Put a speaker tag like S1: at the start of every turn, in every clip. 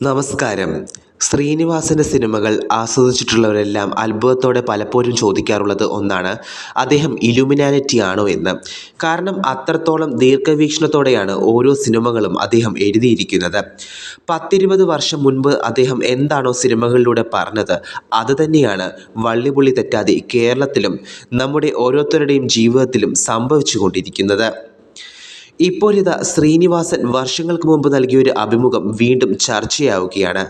S1: നമസ്കാരം. ശ്രീനിവാസന്റെ സിനിമകൾ ആസ്വദിച്ചിട്ടുള്ളവരെല്ലാം അത്ഭുതത്തോടെ പലപ്പോഴും ചോദിക്കാറുള്ളത് ഒന്നാണ് അദ്ദേഹം ഇലുമിനാലിറ്റി ആണോ എന്ന്. കാരണം അത്രത്തോളം ദീർഘവീക്ഷണത്തോടെയാണ് ഓരോ സിനിമകളും അദ്ദേഹം എഴുതിയിരിക്കുന്നത്. പത്തിരുപത് വർഷം മുൻപ് അദ്ദേഹം എന്താണോ സിനിമകളിലൂടെ പറഞ്ഞത് അത് തന്നെയാണ് വള്ളിപുള്ളി തെറ്റാതെ കേരളത്തിലും നമ്മുടെ ഓരോരുത്തരുടെയും ജീവിതത്തിലും സംഭവിച്ചു കൊണ്ടിരിക്കുന്നത് ഇപ്പോഴിതാ ശ്രീനിവാസൻ വർഷങ്ങൾക്ക് മുമ്പ് നൽകിയ ഒരു അഭിമുഖം വീണ്ടും ചർച്ചയാവുകയാണ്.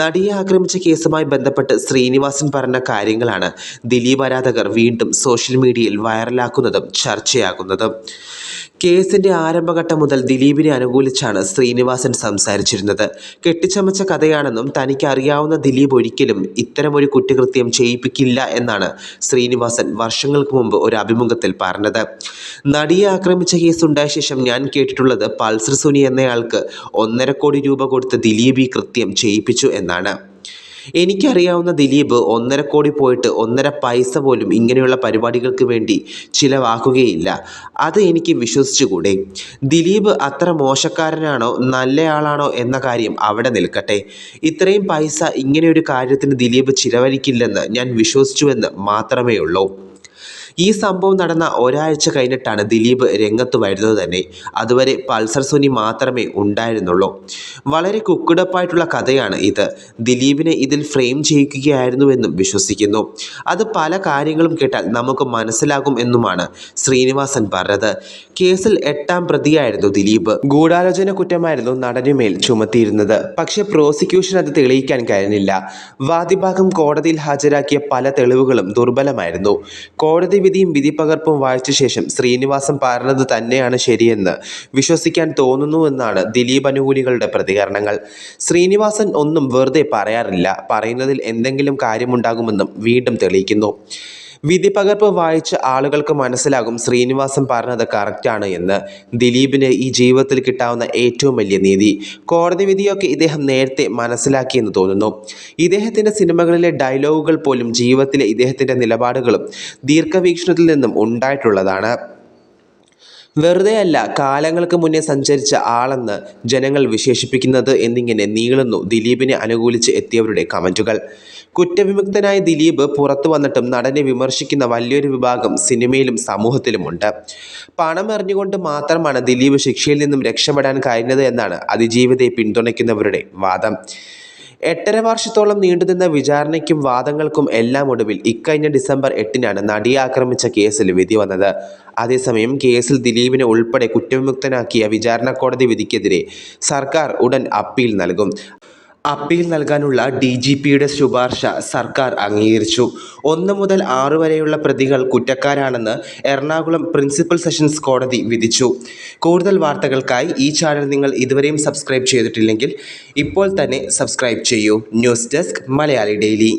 S1: നടിയെ ആക്രമിച്ച കേസുമായി ബന്ധപ്പെട്ട് ശ്രീനിവാസൻ പറഞ്ഞ കാര്യങ്ങളാണ് ദിലീപ് ആരാധകർ വീണ്ടും സോഷ്യൽ മീഡിയയിൽ വൈറലാക്കുന്നതും ചർച്ചയാകുന്നതും. കേസിന്റെ ആരംഭഘട്ടം മുതൽ ദിലീപിനെ അനുകൂലിച്ചാണ് ശ്രീനിവാസൻ സംസാരിച്ചിരുന്നത്. കെട്ടിച്ചമച്ച കഥയാണെന്നും തനിക്ക് അറിയാവുന്ന ദിലീപ് ഒരിക്കലും ഇത്തരമൊരു കുറ്റകൃത്യം ചെയ്യിപ്പിക്കില്ല എന്നാണ് ശ്രീനിവാസൻ വർഷങ്ങൾക്ക് മുമ്പ് ഒരു അഭിമുഖത്തിൽ പറഞ്ഞത്. നടിയെ ആക്രമിച്ച കേസ് ഉണ്ടായ ശേഷം ഞാൻ കേട്ടിട്ടുള്ളത് പൾസർ സുനി എന്നയാൾക്ക് ഒന്നര കോടി രൂപ കൊടുത്ത് ദിലീപ് ഈ കൃത്യം ചെയ്യിപ്പിച്ചു എന്നാണ്. എനിക്കറിയാവുന്ന ദിലീപ് ഒന്നര കോടി പോയിട്ട് ഒന്നര പൈസ പോലും ഇങ്ങനെയുള്ള പരിപാടികൾക്ക് വേണ്ടി ചിലവാക്കുകയില്ല. അത് എനിക്ക് വിശ്വസിച്ചുകൂടെ? ദിലീപ് അത്ര മോശക്കാരനാണോ നല്ലയാളാണോ എന്ന കാര്യം അവിടെ നിൽക്കട്ടെ. ഇത്രയും പൈസ ഇങ്ങനെയൊരു കാര്യത്തിന് ദിലീപ് ചിലവഴിക്കില്ലെന്ന് ഞാൻ വിശ്വസിച്ചുവെന്ന് മാത്രമേ ഉള്ളൂ ഈ സംഭവം നടന്ന ഒരാഴ്ച കഴിഞ്ഞിട്ടാണ് ദിലീപ് രംഗത്ത് വരുന്നത് തന്നെ. അതുവരെ പൾസർ സുനി മാത്രമേ ഉണ്ടായിരുന്നുള്ളൂ. വളരെ കുക്കിടപ്പായിട്ടുള്ള കഥയാണ് ഇത്. ദിലീപിനെ ഇതിൽ ഫ്രെയിം ചെയ്യിക്കുകയായിരുന്നുവെന്നും വിശ്വസിക്കുന്നു. അത് പല കാര്യങ്ങളും കേട്ടാൽ നമുക്ക് മനസ്സിലാകും എന്നുമാണ് ശ്രീനിവാസൻ പറഞ്ഞത്. കേസിൽ എട്ടാം പ്രതിയായിരുന്നു ദിലീപ്. ഗൂഢാലോചന കുറ്റമായിരുന്നു നടനുമേൽ ചുമത്തിയിരുന്നത്. പക്ഷേ പ്രോസിക്യൂഷൻ അത് തെളിയിക്കാൻ കഴിഞ്ഞില്ല. വാദിഭാഗം കോടതിയിൽ ഹാജരാക്കിയ പല തെളിവുകളും ദുർബലമായിരുന്നു. കോടതി വിധിയും വിധിപ്പകർപ്പും വായിച്ച ശേഷം ശ്രീനിവാസൻ പറഞ്ഞത് തന്നെയാണ് ശരിയെന്ന് വിശ്വസിക്കാൻ തോന്നുന്നുവെന്നാണ് ദിലീപ് അനുകൂലികളുടെ പ്രതികരണങ്ങൾ. ശ്രീനിവാസൻ ഒന്നും വെറുതെ പറയാറില്ല. പറയുന്നതിൽ എന്തെങ്കിലും കാര്യമുണ്ടാകുമെന്നും വീണ്ടും തെളിയിക്കുന്നു. വിധിപ്പകർപ്പ് വായിച്ച ആളുകൾക്ക് മനസ്സിലാകും ശ്രീനിവാസൻ പറഞ്ഞത് കറക്റ്റാണ് എന്ന്. ദിലീപിന് ഈ ജീവിതത്തിൽ കിട്ടാവുന്ന ഏറ്റവും വലിയ നീതി. കോടതി വിധിയൊക്കെ ഇദ്ദേഹം നേരത്തെ മനസ്സിലാക്കിയെന്ന് തോന്നുന്നു. ഇദ്ദേഹത്തിന്റെ സിനിമകളിലെ ഡയലോഗുകൾ പോലും ജീവിതത്തിലെ ഇദ്ദേഹത്തിന്റെ നിലപാടുകളും ദീർഘവീക്ഷണത്തിൽ നിന്നും ഉണ്ടായിട്ടുള്ളതാണ്. വെറുതെയല്ല കാലങ്ങൾക്ക് മുന്നേ സഞ്ചരിച്ച ആളെന്ന് ജനങ്ങൾ വിശേഷിപ്പിക്കുന്നത് എന്നിങ്ങനെ നീളുന്നു ദിലീപിനെ അനുകൂലിച്ച് എത്തിയവരുടെ കമന്റുകൾ കുറ്റവിമുക്തനായ ദിലീപ് പുറത്തു വന്നിട്ടും നടനെ വിമർശിക്കുന്ന വലിയൊരു വിഭാഗം സിനിമയിലും സമൂഹത്തിലുമുണ്ട്. പണം എറിഞ്ഞുകൊണ്ട് മാത്രമാണ് ദിലീപ് ശിക്ഷയിൽ നിന്നും രക്ഷപ്പെടാൻ കഴിഞ്ഞത് എന്നാണ് അതിജീവിതയെ പിന്തുണയ്ക്കുന്നവരുടെ വാദം. എട്ടര വർഷത്തോളം നീണ്ടുനിന്ന വിചാരണയ്ക്കും വാദങ്ങൾക്കും എല്ലാം ഒടുവിൽ ഇക്കഴിഞ്ഞ ഡിസംബർ എട്ടിനാണ് നടിയെ ആക്രമിച്ച കേസിൽ വിധി വന്നത്. അതേസമയം കേസിൽ ദിലീപിനെ ഉൾപ്പെടെ കുറ്റവിമുക്തനാക്കിയ വിചാരണ കോടതി വിധിക്കെതിരെ സർക്കാർ ഉടൻ അപ്പീൽ നൽകും. അപ്പീൽ നൽകാനുള്ള ഡി ജി പിയുടെ ശുപാർശ സർക്കാർ അംഗീകരിച്ചു. ഒന്ന് മുതൽ ആറ് വരെയുള്ള പ്രതികൾ കുറ്റക്കാരാണെന്ന് എറണാകുളം പ്രിൻസിപ്പൽ സെഷൻസ് കോടതി വിധിച്ചു. കൂടുതൽ വാർത്തകൾക്കായി ഈ ചാനൽ നിങ്ങൾ ഇതുവരെയും സബ്സ്ക്രൈബ് ചെയ്തിട്ടില്ലെങ്കിൽ ഇപ്പോൾ തന്നെ സബ്സ്ക്രൈബ് ചെയ്യൂ. News desk Malayali daily.